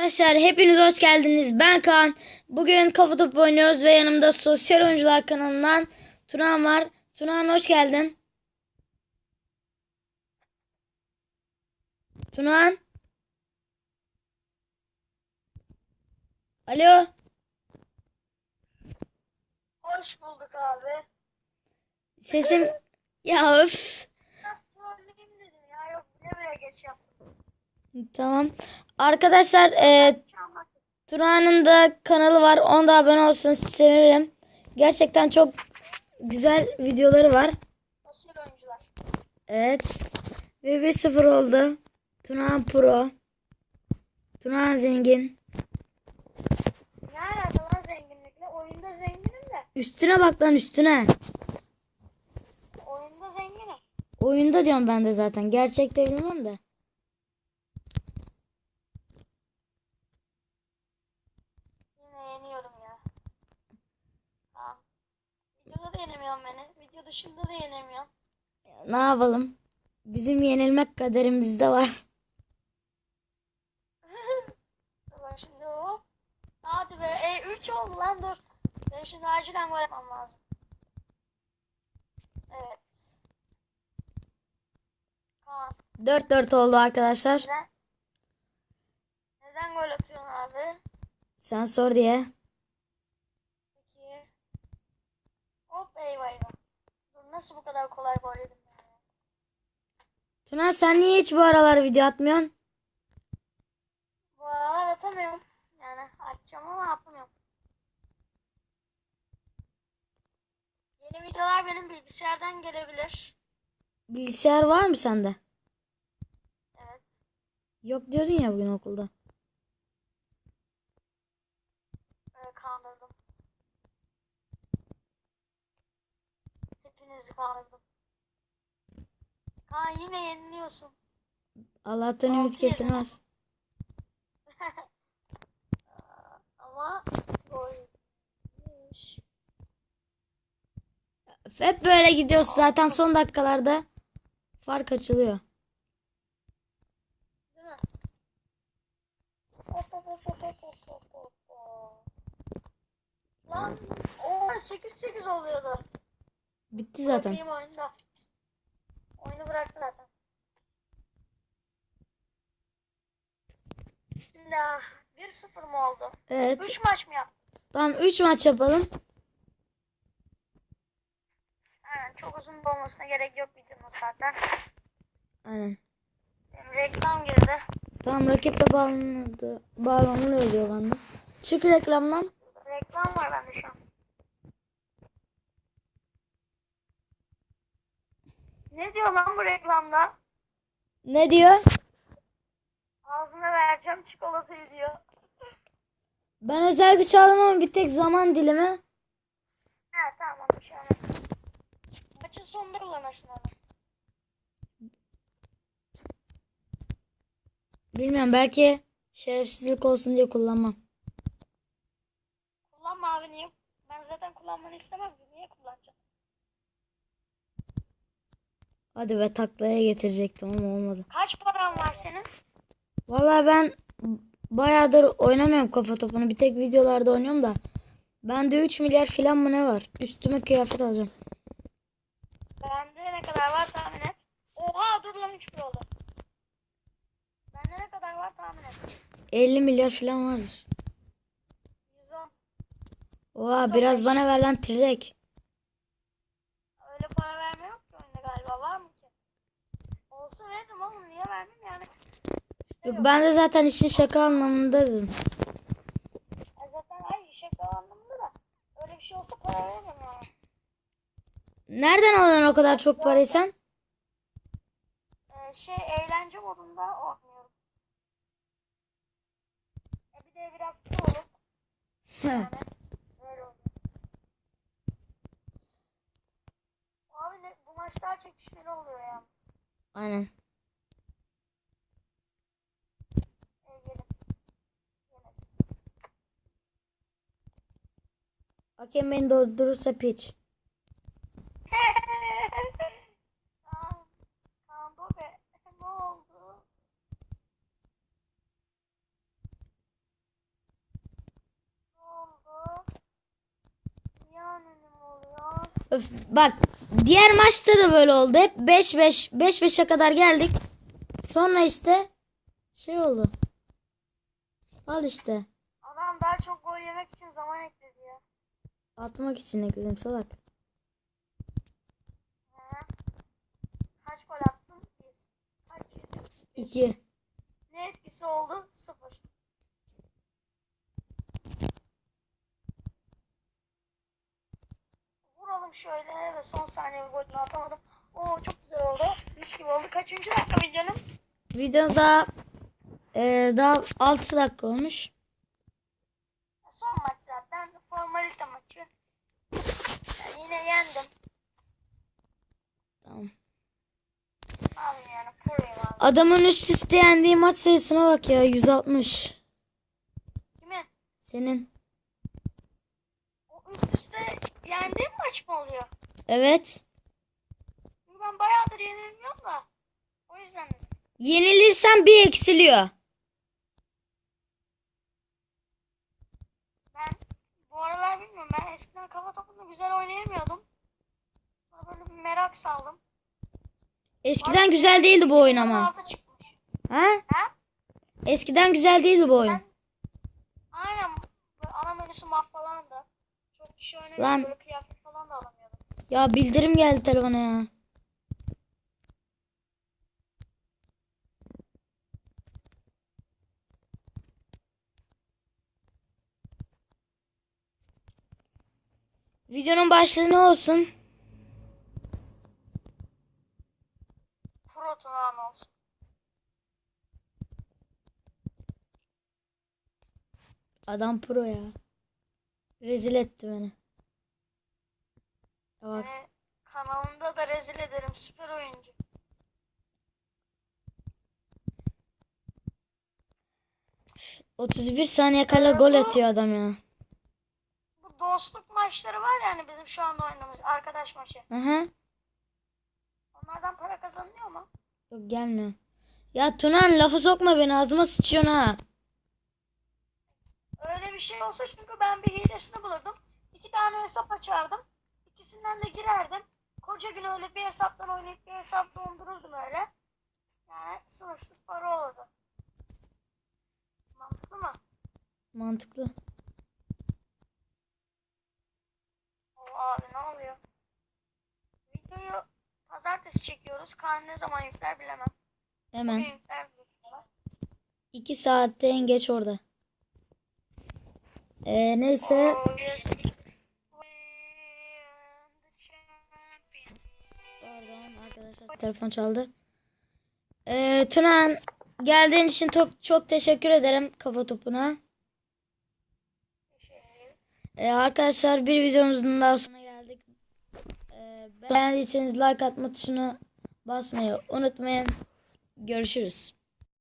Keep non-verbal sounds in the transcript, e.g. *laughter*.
Arkadaşlar hepiniz hoş geldiniz. Ben Kaan. Bugün kafa topu oynuyoruz ve yanımda Sosyal Oyuncular kanalından Turan var. Turan hoş geldin. Turan. Alo. Hoş bulduk abi. Sesim ya öf. Biraz dedim ya. Yok ne geç yaptım. Tamam. Arkadaşlar e. Turan'ın da kanalı var. Onda abone olsanız sevinirim. Gerçekten çok güzel videoları var. Oyuncular. Evet. Ve 1-0 oldu. Turan Pro. Turan Zengin. Ne alaka lan zenginlikle? Oyunda zenginim de. Üstüne bak lan üstüne. Oyunda zenginim. Oyunda diyorum ben de zaten. Gerçekte bilmem de. Yine yeniyorum ya. Tamam. Videoda da yenemiyorsun beni. Video dışında da yenemiyorsun. Ne yapalım? Bizim yenilmek kaderimizde var. *laughs* Bak şimdi hop. Hadi be. E 3 oldu lan dur. Ben şimdi acilen gol yapmam lazım. Evet. Kaan. 4-4 oldu arkadaşlar. Neden? Neden gol atıyorsun abi? Sen sor diye. Peki. Hop eyvah eyvah. Dur nasıl bu kadar kolay gol yedim ben ya? Turan sen niye hiç bu aralar video atmıyorsun? Bu aralar atamıyorum. Yani atacağım ama atmıyorum. Yeni videolar benim bilgisayardan gelebilir. Bilgisayar var mı sende? Evet. Yok diyordun ya bugün okulda. müzik aldım. Kaan yine yeniliyorsun. Allah'tan ümit kesilmez. *laughs* Ama golmüş. Hep böyle gidiyoruz zaten son dakikalarda fark açılıyor. Lan o 8-8 oluyordu. Bitti zaten. Bakayım oyunda. Oyunu bıraktı zaten. Şimdi ah, 1-0 mı oldu? Evet. 3 maç mı yaptık? Tamam 3 maç yapalım. Aynen çok uzun olmasına gerek yok videonun zaten. Aynen. Benim reklam girdi. Tamam rakip de bağlanıldı. Bağlanılıyor diyor bende. Çık reklamdan. Reklam var bende şu an. Ne diyor lan bu reklamda? Ne diyor? Ağzına vereceğim çikolatayı diyor. Ben özel güç aldım ama bir tek zaman dilimi. Ha tamam bir şey olmaz. Maçın sonunda kullanırsın onu. Bilmiyorum belki şerefsizlik olsun diye kullanmam. Kullanma abi niye? Ben zaten kullanmanı istemem Hadi be taklaya getirecektim ama olmadı. Kaç paran var senin? Vallahi ben bayağıdır oynamıyorum kafa topunu. Bir tek videolarda oynuyorum da. Bende 3 milyar falan mı ne var? Üstüme kıyafet alacağım. Bende ne kadar var tahmin et. Oha dur lan 3 oldu. Bende ne kadar var tahmin et. 50 milyar falan vardır. 110. Oha biraz bana ver lan trek. Öyle para verme yok ki oyunda galiba. Var mı ki? Olsa Niye vermeyeyim yani? İşte Yok yok. ben de zaten işin şaka anlamında dedim. Ya zaten ay işe anlamında da. Öyle bir şey olsa para veririm yani. Nereden alıyorsun o kadar çok parayı sen? Ee, şey eğlence modunda oynuyorum. E bir de biraz pro olup yani böyle. Abi ne, bu maçlar çekişmeli oluyor ya. Aynen. Hakem beni doldurursa piç. Öf, bak diğer maçta da böyle oldu. Hep 5-5 5-5'e kadar geldik. Sonra işte şey oldu. Al işte. Adam daha çok gol yemek için zaman ekledi ya. Atmak için ekledim salak. Kaç gol attın? Bir. Kaç yedin? 2. Ne etkisi oldu? Sıfır. Vuralım şöyle ve son saniye golünü atamadım. Oo çok güzel oldu. Mis gibi oldu. Kaçıncı dakika videonun? Videoda e, daha 6 dakika olmuş. Son maç zaten. Formalite maçı. Yani yine yendim. Tamam. Abi yani proyum abi. Adamın üst üste yendiği maç sayısına bak ya 160. Kimin? Senin. O üst üste yendiğim maç mı oluyor? Evet. Çünkü ben bayağıdır yenilmiyorum da. O yüzden. Yenilirsen bir eksiliyor. Ben bu aralar bilmiyorum. Ben eskiden kafa topunu güzel oynayamıyordum. Sonra böyle bir merak saldım. Eskiden güzel değildi bu oyun ama. 16 çıkmış. Ha? Ha? Eskiden güzel değildi bu oyun. Aynen. Böyle ana menüsü map falan da. Çok kişi oynamıyor. Lan. Böyle kıyafet falan da alamıyordum. Ya bildirim geldi telefona ya. Videonun başlığı ne olsun? Pro Tunağan olsun. Adam pro ya. Rezil etti beni. Ya bak, Seni kanalında da rezil ederim. Süper oyuncu. Üf, 31 saniye kala gol atıyor adam ya. Bu dostluk maçları var yani bizim şu anda oynadığımız arkadaş maçı. Aha. Onlardan para kazanılıyor mu? Yok gelmiyor. Ya Tunan lafı sokma beni ağzıma sıçıyorsun ha. Öyle bir şey olsa çünkü ben bir hilesini bulurdum. İki tane hesap açardım. İkisinden de girerdim. Koca gün öyle bir hesaptan oynayıp bir hesap dondururdum öyle. Yani sınırsız para olurdu. Mantıklı mı? Mantıklı. O abi ne oluyor? Videoyu pazartesi çekiyoruz. Kaan ne zaman yükler bilemem. Hemen. Bugün yükler. 2 saatte en geç orada. Ee, neyse. Oh, yes. Pardon arkadaşlar telefon çaldı. Ee, Tunan geldiğin için çok, çok teşekkür ederim kafa topuna. Ee, arkadaşlar bir videomuzun daha sonuna geldik. Beğendiyseniz like atma tuşuna basmayı unutmayın. Görüşürüz.